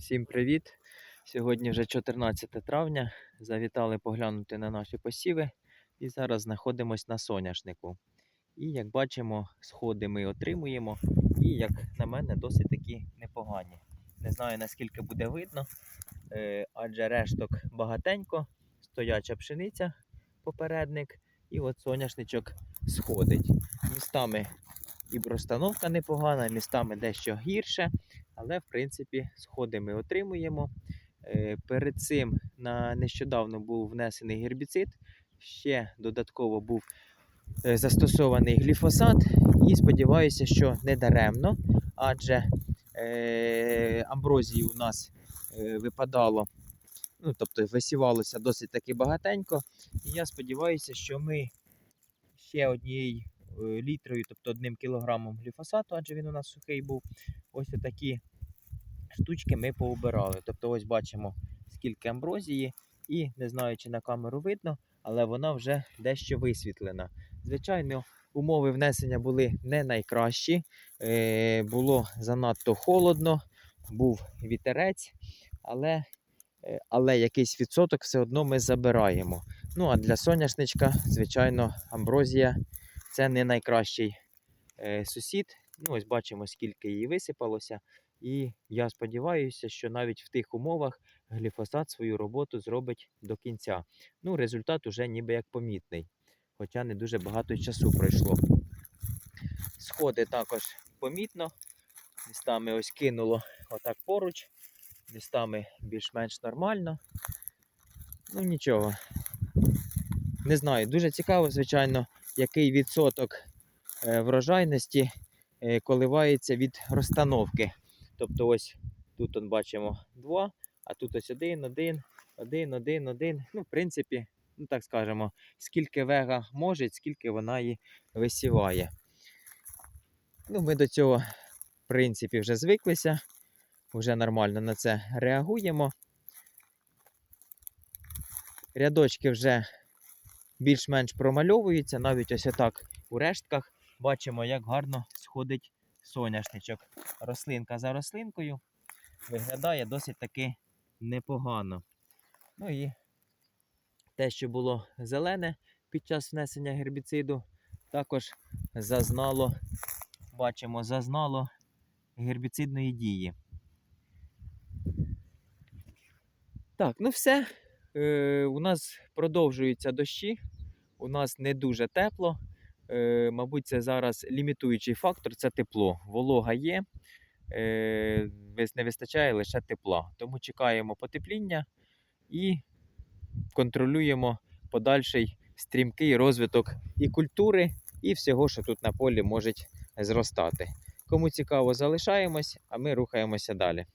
Всім привіт! Сьогодні вже 14 травня. Завітали поглянути на наші посіви і зараз знаходимось на соняшнику. І як бачимо, сходи ми отримуємо. І, як на мене, досить такі непогані. Не знаю наскільки буде видно, е, адже решток багатенько, стояча пшениця, попередник, і от соняшничок сходить. Містами і розстановка непогана, містами дещо гірше. Але, в принципі, сходи ми отримуємо. Е, Перед цим на нещодавно був внесений гербіцид, ще додатково був е, застосований гліфосат. І сподіваюся, що не даремно, адже е, амброзії у нас е, випадало, ну, тобто висівалося досить таки багатенько. І я сподіваюся, що ми ще однією літрою, тобто одним кілограмом гліфосату, адже він у нас сухий був, ось такі штучки ми поубирали. Тобто ось бачимо скільки амброзії, і не знаю, чи на камеру видно, але вона вже дещо висвітлена. Звичайно, умови внесення були не найкращі, е, було занадто холодно, був вітерець, але, е, але якийсь відсоток все одно ми забираємо. Ну а для соняшничка, звичайно, амброзія це не найкращий е, сусід. Ну, ось бачимо, скільки її висипалося. І я сподіваюся, що навіть в тих умовах гліфосат свою роботу зробить до кінця. Ну, результат уже ніби як помітний, хоча не дуже багато часу пройшло. Сходи також помітно. Містами ось кинуло отак поруч, містами більш-менш нормально. Ну нічого. Не знаю, дуже цікаво, звичайно, який відсоток е, врожайності е, коливається від розстановки. Тобто ось тут он бачимо 2, а тут ось 1, 1, 1, 1, 1. Ну, в принципі, ну так скажемо, скільки вега може, скільки вона її висіває. Ну, ми до цього, в принципі, вже звиклися, вже нормально на це реагуємо. Рядочки вже більш-менш промальовуються, навіть ось отак у рештках бачимо, як гарно сходить соняшничок. Рослинка за рослинкою виглядає досить таки непогано. Ну і те, що було зелене під час внесення гербіциду, також зазнало, бачимо, зазнало гербіцидної дії. Так, ну все. Е, у нас продовжуються дощі, у нас не дуже тепло. Е, мабуть, це зараз лімітуючий фактор це тепло. Волога є, е, не вистачає лише тепла. Тому чекаємо потепління і контролюємо подальший стрімкий розвиток і культури, і всього, що тут на полі може зростати. Кому цікаво, залишаємось, а ми рухаємося далі.